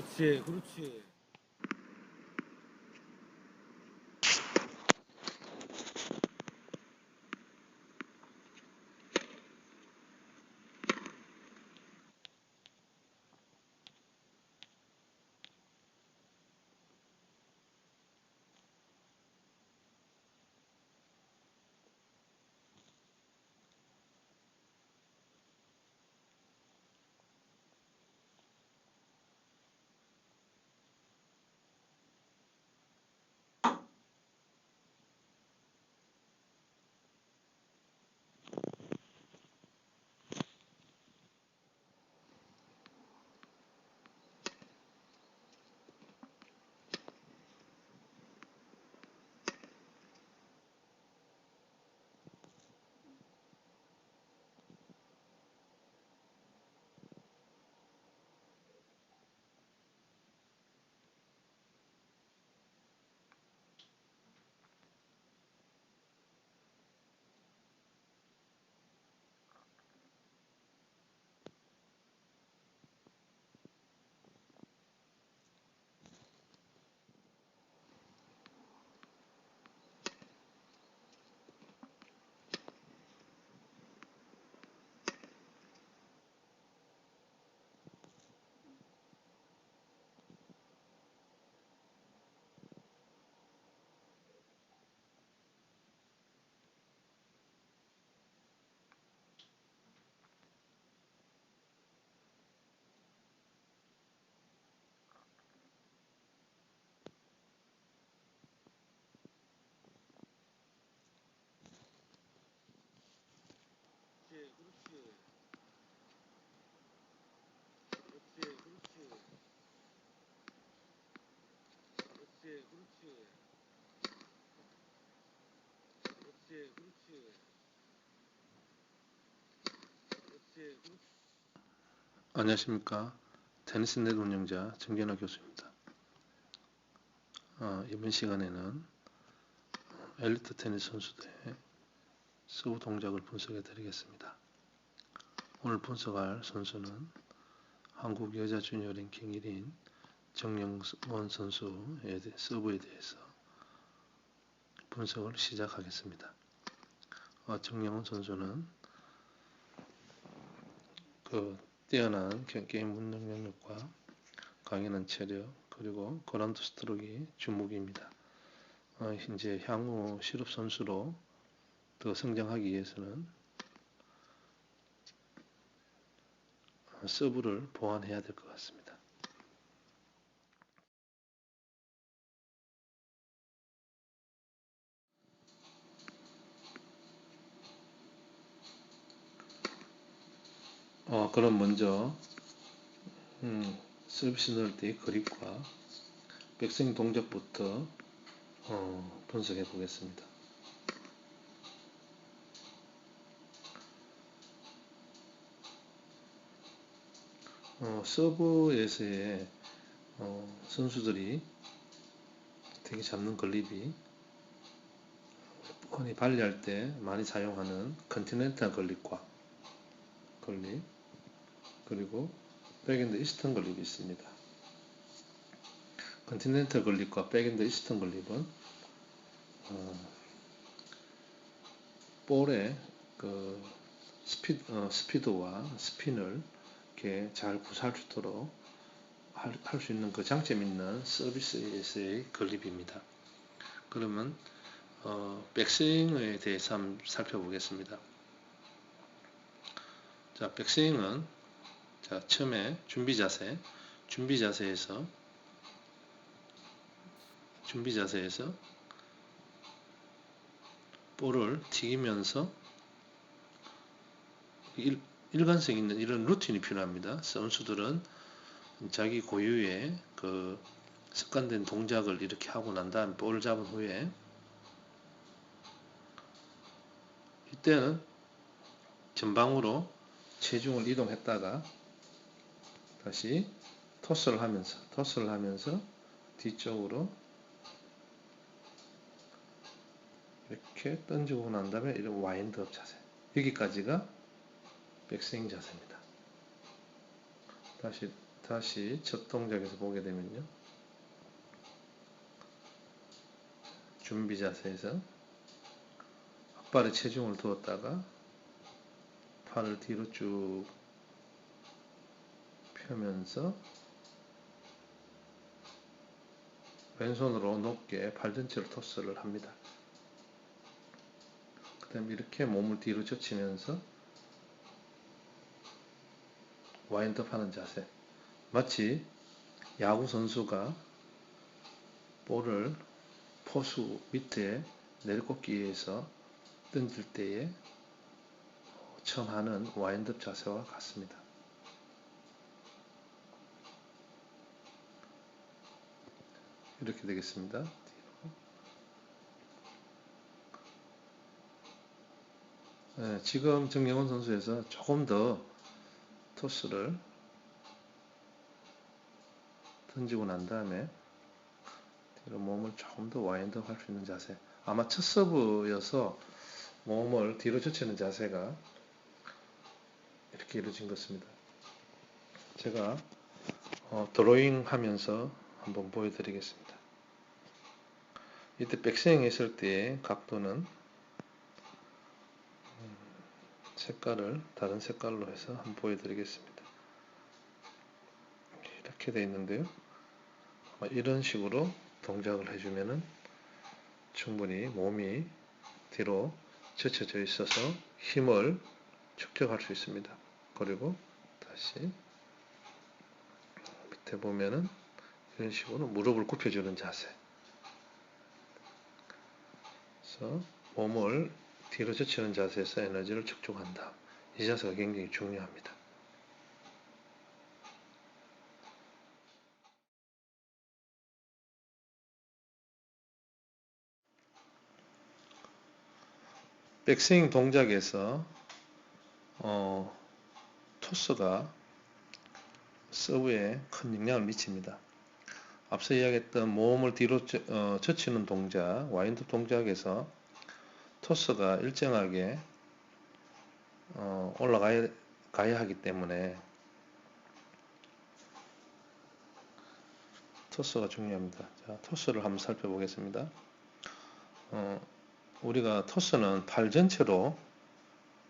그렇지, 그렇지. 그렇지, 그렇지. 그렇지, 그렇지. 그렇지, 그렇지. 안녕하십니까. 테니스넷 운영자 정gen화 교수입니다. 어, 이번 시간에는 엘리트 테니스 선수들의 서브 동작을 분석해 드리겠습니다. 오늘 분석할 선수는 한국 여자 주니어 랭킹 1인 정영원 선수의 대- 서브에 대해서 분석을 시작하겠습니다. 어, 정영원 선수는 그 뛰어난 게- 게임 운영 능력과 강인한 체력 그리고 그라운드 스트로크가 주목입니다. 어, 이제 향후 실업 선수로 더 성장하기 위해서는 어, 서브를 보완해야 될 것 같습니다. 어, 그럼 먼저 음, 서비스 넣을 때의 그립과 백스윙 동작부터 어, 분석해 보겠습니다. 어, 서브에서의 어, 선수들이 되게 잡는 걸립이 흔히 발리할 때 많이 사용하는 컨티넨탈 걸립과 걸립 그리고 백엔드 이스턴 걸립이 있습니다. 컨티넨탈 걸립과 백엔드 이스턴 걸립은 어, 볼의 그 스피, 어, 스피드와 스핀을 이렇게 잘 구사할 수 있도록 할 수 있는 그 장점 있는 서비스에서의 건립입니다. 그러면 어, 백스윙에 대해서 한번 살펴보겠습니다. 자, 백스윙은 자, 처음에 준비 자세, 준비 자세에서 준비 자세에서 볼을 튀기면서 일, 일관성 있는 이런 루틴이 필요합니다. 선수들은 자기 고유의 그 습관된 동작을 이렇게 하고 난 다음 볼을 잡은 후에 이때는 전방으로 체중을 이동했다가 다시 토스를 하면서 토스를 하면서 뒤쪽으로 이렇게 던지고 난 다음에 이런 와인드업 자세 여기까지가 백스윙 자세입니다. 다시 다시 첫 동작에서 보게 되면요. 준비 자세에서 앞발에 체중을 두었다가 팔을 뒤로 쭉 펴면서 왼손으로 높게 발 전체를 토스를 합니다. 그 다음에 이렇게 몸을 뒤로 젖히면서 와인드업 하는 자세. 마치 야구 선수가 볼을 포수 밑에 내리꽂기위해서 던질 때에 처음 하는 와인드업 자세와 같습니다. 이렇게 되겠습니다. 네, 지금 정영원 선수에서 조금 더 토스를 던지고 난 다음에 뒤로 몸을 조금 더 와인드업 할 수 있는 자세 아마 첫 서브여서 몸을 뒤로 젖히는 자세가 이렇게 이루어진 것입니다. 제가 어, 드로잉 하면서 한번 보여드리겠습니다. 이때 백스윙 했을 때의 각도는 음, 색깔을 다른 색깔로 해서 한번 보여드리겠습니다. 이렇게 되어 있는데요. 이런 식으로 동작을 해주면은 충분히 몸이 뒤로 젖혀져 있어서 힘을 축적할 수 있습니다. 그리고 다시 밑에 보면은 이런 식으로 무릎을 굽혀주는 자세. 그래서 몸을 뒤로 젖히는 자세에서 에너지를 축적한다. 이 자세가 굉장히 중요합니다. 백스윙 동작에서 어, 토스가 서브에 큰 영향을 미칩니다. 앞서 이야기했던 몸을 뒤로 어, 젖히는 동작, 와인드 동작에서 토스가 일정하게 어, 올라가야 가야 하기 때문에 토스가 중요합니다. 자, 토스를 한번 살펴보겠습니다. 어, 우리가 토스는 팔 전체로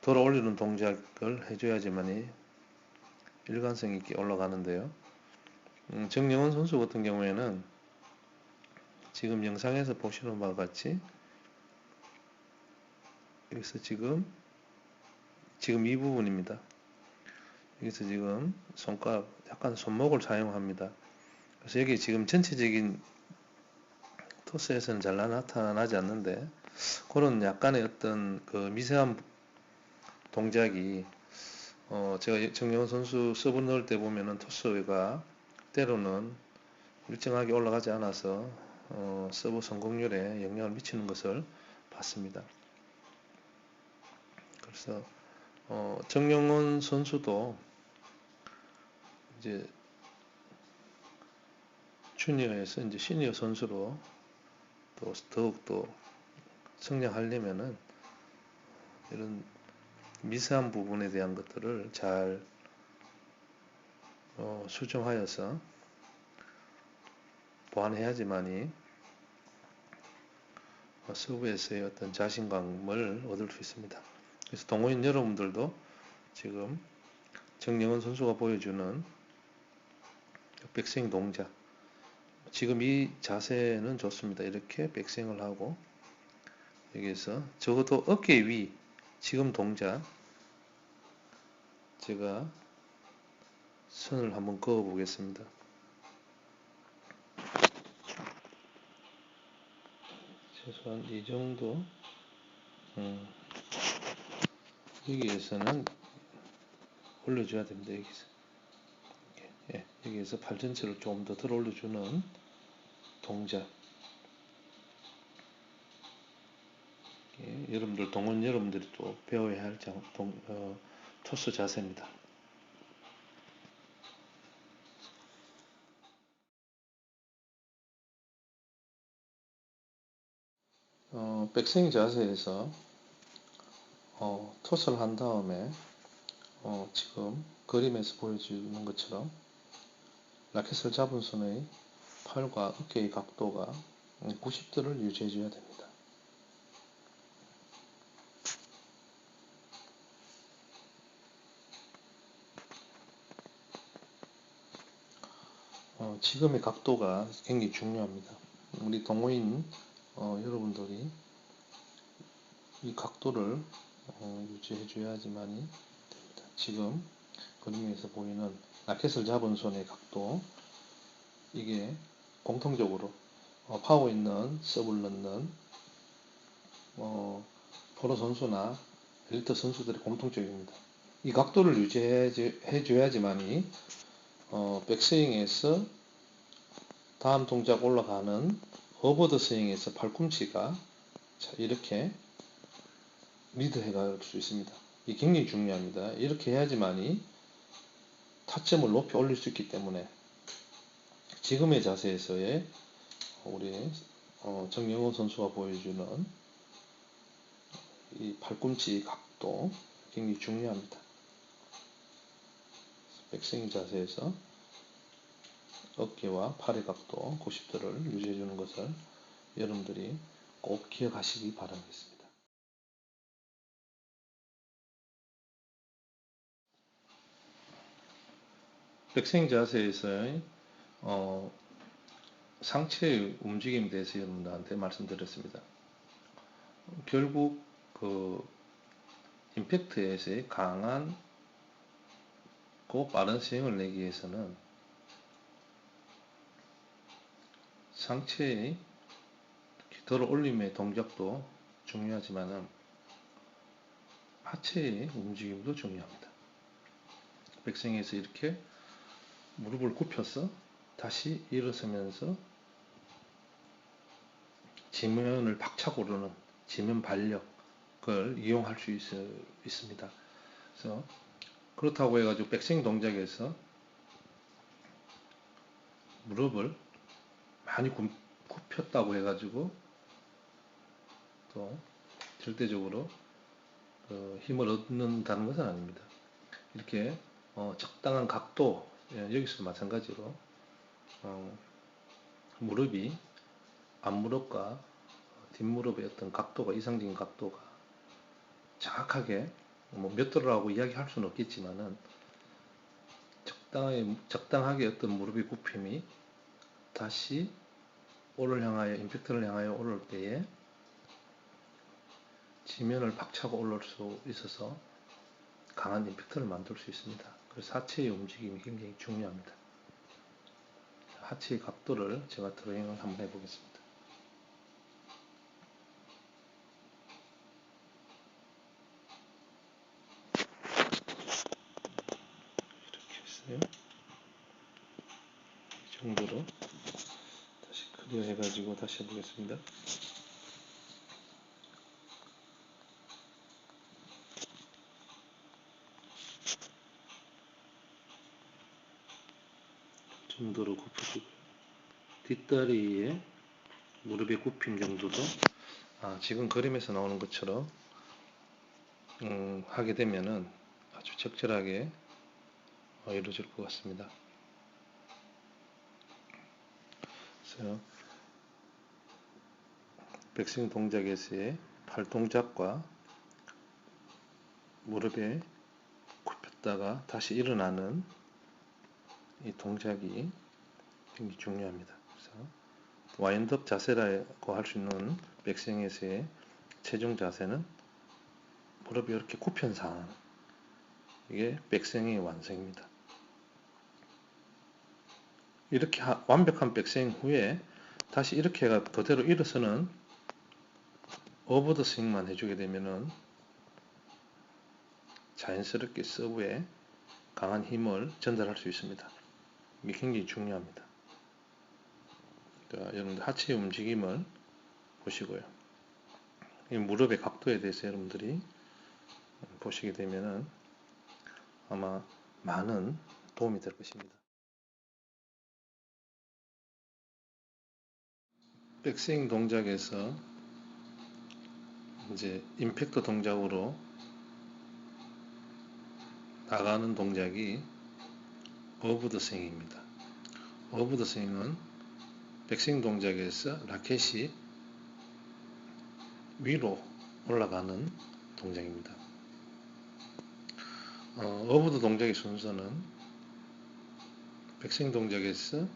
들어 올리는 동작을 해줘야지만이 일관성 있게 올라가는데요. 음, 정영원 선수 같은 경우에는 지금 영상에서 보시는 바와 같이 여기서 지금 지금 이 부분입니다. 여기서 지금 손가락 약간 손목을 사용합니다. 그래서 여기 지금 전체적인 토스에서는 잘 나타나지 않는데 그런 약간의 어떤 그 미세한 동작이 어 제가 정영원 선수 서브 넣을 때 보면은 토스가 때로는 일정하게 올라가지 않아서 어 서브 성공률에 영향을 미치는 것을 봤습니다. 그래서 어 정영원 선수도 이제 주니어에서 이제 시니어 선수로 또 더욱 더 성장하려면은 이런 미세한 부분에 대한 것들을 잘 어, 수정하여서 보완해야지만이 어, 서브에서의 어떤 자신감을 얻을 수 있습니다. 그래서 동호인 여러분들도 지금 정영은 선수가 보여주는 백스윙 동작 지금 이 자세는 좋습니다. 이렇게 백스윙을 하고 여기서 적어도 어깨 위 지금 동작 제가 선을 한번 그어 보겠습니다. 최소한 이 정도 음, 여기에서는 올려줘야 됩니다. 여기서 예, 여기에서 팔 전체를 좀 더 들어 올려주는 동작 예, 여러분들 동원 여러분들이 또 배워야 할 장, 동, 어, 토스 자세입니다. 어, 백스윙 자세에서 어, 토스를 한 다음에 어, 지금 그림에서 보여주는 것처럼 라켓을 잡은 손의 팔과 어깨의 각도가 90도를 유지해 줘야 됩니다. 어, 지금의 각도가 굉장히 중요합니다. 우리 동호인 어, 여러분들이 이 각도를 어, 유지해 줘야지만이 됩니다. 지금 그림에서 보이는 라켓을 잡은 손의 각도 이게 공통적으로 어, 파워 있는 서브를 넣는 어, 프로 선수나 엘리트 선수들의 공통적입니다. 이 각도를 유지해 줘야지만이 어, 백스윙에서 다음 동작 올라가는 어버드 스윙에서 팔꿈치가 자, 이렇게 리드 해 갈 수 있습니다. 이게 굉장히 중요합니다. 이렇게 해야지만이 타점을 높이 올릴 수 있기 때문에 지금의 자세에서의 우리 어, 정영호 선수가 보여주는 이 팔꿈치 각도 굉장히 중요합니다. 백스윙 자세에서 어깨와 팔의 각도 90도를 유지해 주는 것을 여러분들이 꼭 기억하시기 바라겠습니다. 백스윙 자세에서의 어, 상체의 움직임에 대해서 여러분들한테 말씀드렸습니다. 결국 그 임팩트에서의 강한 고 빠른 스윙을 내기 위해서는 상체의 들어 올림의 동작도 중요하지만 하체의 움직임도 중요합니다. 백스윙에서 이렇게 무릎을 굽혀서 다시 일어서면서 지면을 박차고 오르는 지면 발력을 이용할 수 있, 있습니다. 그래서 그렇다고 해가지고 백스윙 동작에서 무릎을 많이 굽, 굽혔다고 해가지고 또 절대적으로 그 힘을 얻는다는 것은 아닙니다. 이렇게 어, 적당한 각도 예, 여기서도 마찬가지로 어, 무릎이 앞무릎과 뒷무릎의 어떤 각도가 이상적인 각도가 정확하게 뭐몇 도라고 이야기할 수는 없겠지만은 적당하게, 적당하게 어떤 무릎의 굽힘이 다시 볼을 향하여 임팩트를 향하여 오를 때에 지면을 박차고 올라올 수 있어서 강한 임팩트를 만들 수 있습니다. 그래서 하체의 움직임이 굉장히 중요합니다. 하체의 각도를 제가 드로잉을 한번 해보겠습니다. 이렇게 했어요. 이 정도로 다시 클리어 해가지고 다시 해보겠습니다. 정도로 굽혀주고요. 뒷다리에 무릎의 굽힘 정도도 아, 지금 그림에서 나오는 것처럼 음, 하게 되면은 아주 적절하게 어, 이루어질 것 같습니다. 그래서 백스윙 동작에서의 팔 동작과 무릎에 굽혔다가 다시 일어나는 이 동작이 굉장히 중요합니다. 그래서 와인드업 자세라고 할 수 있는 백스윙에서의 최종 자세는 무릎이 이렇게 굽힌 상황 이게 백스윙의 완성입니다. 이렇게 하, 완벽한 백스윙 후에 다시 이렇게 그대로 일어서는 오버 더 스윙만 해주게 되면은 자연스럽게 서브에 강한 힘을 전달할 수 있습니다. 이게 굉장히 중요합니다. 그러니까 여러분들 하체의 움직임을 보시고요. 이 무릎의 각도에 대해서 여러분들이 보시게 되면은 아마 많은 도움이 될 것입니다. 백스윙 동작에서 이제 임팩트 동작으로 나가는 동작이 더 스윙입니다. 더 스윙은 백스윙 동작에서 라켓이 위로 올라가는 동작입니다. 어, 더 동작의 순서는 백스윙 동작에서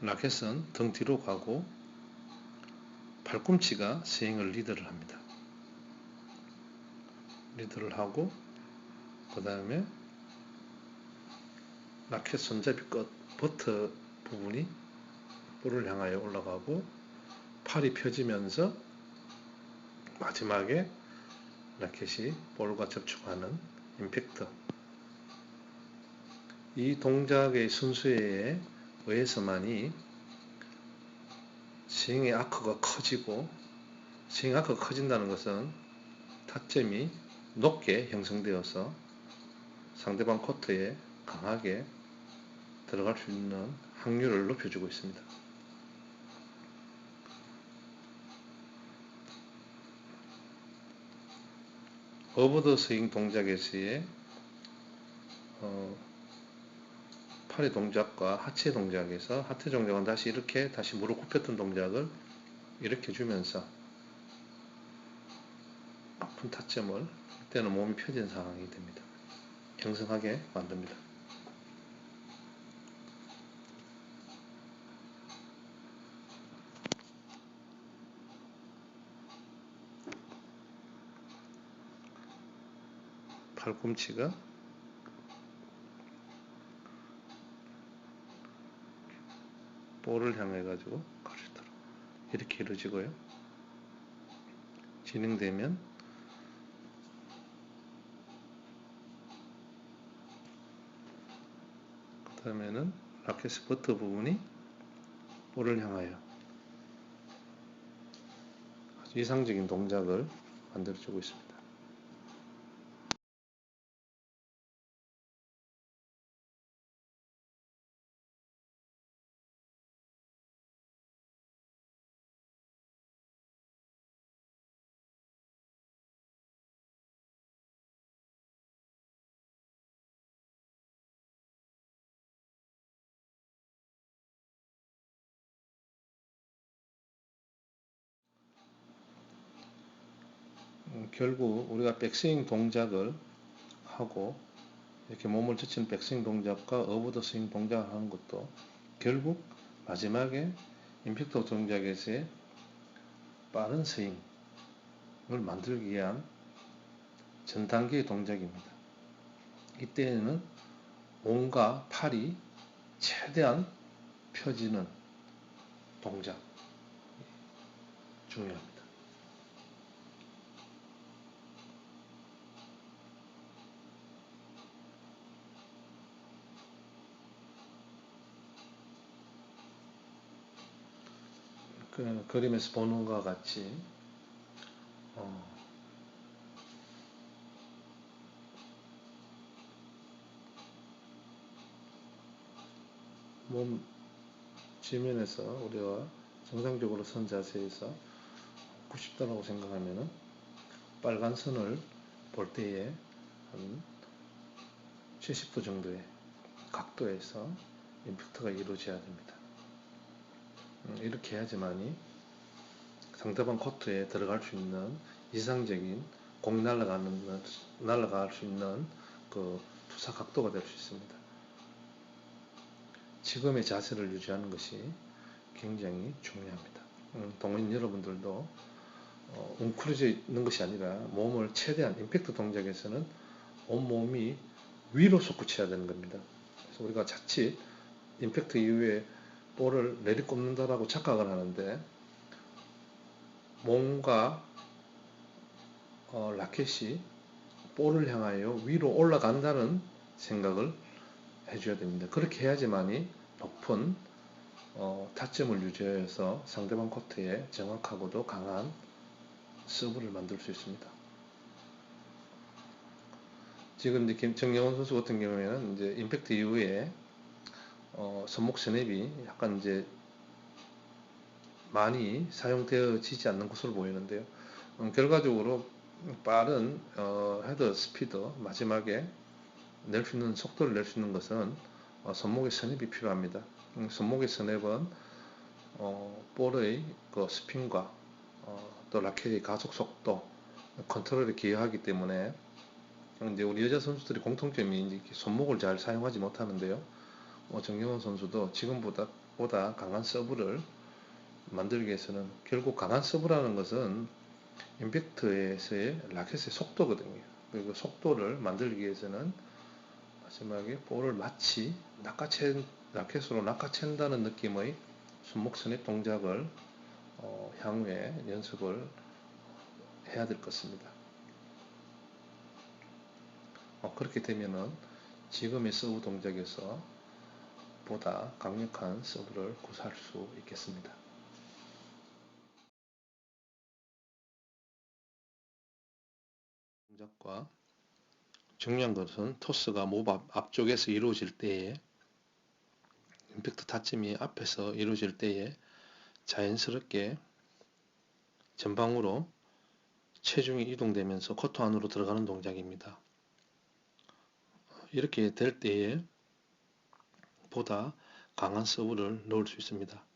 라켓은 등 뒤로 가고 팔꿈치가 스윙을 리드를 합니다. 리드를 하고 그 다음에 라켓 손잡이 끝 버터 부분이 볼을 향하여 올라가고 팔이 펴지면서 마지막에 라켓이 볼과 접촉하는 임팩트 이 동작의 순수에 의해서만이 스윙의 아크가 커지고 스윙 아크가 커진다는 것은 타점이 높게 형성되어서 상대방 코트에 강하게 들어갈 수 있는 확률을 높여주고 있습니다. 오버더 스윙 동작에서의 어, 팔의 동작과 하체 동작에서 하체 동작은 다시 이렇게 다시 무릎 굽혔던 동작을 이렇게 주면서 아픈 타점을 이때는 몸이 펴진 상황이 됩니다. 형성하게 만듭니다. 팔꿈치가 볼을 향해 가지고 있도록 이렇게 이루어지고요. 진행되면 그 다음에는 라켓 버터 부분이 볼을 향하여 아주 이상적인 동작을 만들어주고 있습니다. 결국 우리가 백스윙 동작을 하고 이렇게 몸을 젖히는 백스윙 동작과 어브더 스윙 동작을 하는 것도 결국 마지막에 임팩트 동작에서의 빠른 스윙을 만들기 위한 전 단계의 동작입니다. 이때에는 몸과 팔이 최대한 펴지는 동작 중요합니다. 그 그림에서 보는 것과 같이 어, 몸 지면에서 우리가 정상적으로 선 자세에서 90도라고 생각하면은 빨간 선을 볼 때에 한 70도 정도의 각도에서 임팩트가 이루어져야 됩니다. 음, 이렇게 해야지만이 상대방 코트에 들어갈 수 있는 이상적인 공이 날아가는 날아갈 수 있는 그 투사 각도가 될 수 있습니다. 지금의 자세를 유지하는 것이 굉장히 중요합니다. 음, 동호인 여러분들도 어, 웅크려져 있는 것이 아니라 몸을 최대한 임팩트 동작에서는 온몸이 위로 솟구쳐야 되는 겁니다. 그래서 우리가 자칫 임팩트 이후에 볼을 내리꼽는다라고 착각을 하는데 몸과 어, 라켓이 볼을 향하여 위로 올라간다는 생각을 해줘야 됩니다. 그렇게 해야지만이 높은 어, 타점을 유지해서 상대방 코트에 정확하고도 강한 서브를 만들 수 있습니다. 지금 이제 정영원 선수 같은 경우에는 이제 임팩트 이후에 어, 손목 스냅이 약간 이제 많이 사용되어지지 않는 것으로 보이는데요. 음, 결과적으로 빠른 어, 헤더 스피드 마지막에 낼 수 있는 속도를 낼 수 있는 것은 어, 손목의 스냅이 필요합니다. 음, 손목의 스냅은 어, 볼의 그 스핀과 어, 또 라켓의 가속 속도 컨트롤에 기여하기 때문에 근데 우리 여자 선수들이 공통점이 이제 손목을 잘 사용하지 못하는데요. 어, 정영원 선수도 지금보다 보다 강한 서브를 만들기 위해서는 결국 강한 서브라는 것은 임팩트에서의 라켓의 속도거든요. 그리고 속도를 만들기 위해서는 마지막에 볼을 마치 낚아챈 라켓으로 낚아챈다는 느낌의 손목 스냅 동작을 어, 향후에 연습을 해야 될 것입니다. 어, 그렇게 되면은 지금의 서브 동작에서 보다 강력한 서브를 구사할 수 있겠습니다. 동작과 중요한 것은 토스가 목 앞, 앞쪽에서 이루어질 때에 임팩트 타점이 앞에서 이루어질 때에 자연스럽게 전방으로 체중이 이동되면서 코트 안으로 들어가는 동작입니다. 이렇게 될 때에 보다 강한 서브를 넣을 수 있습니다.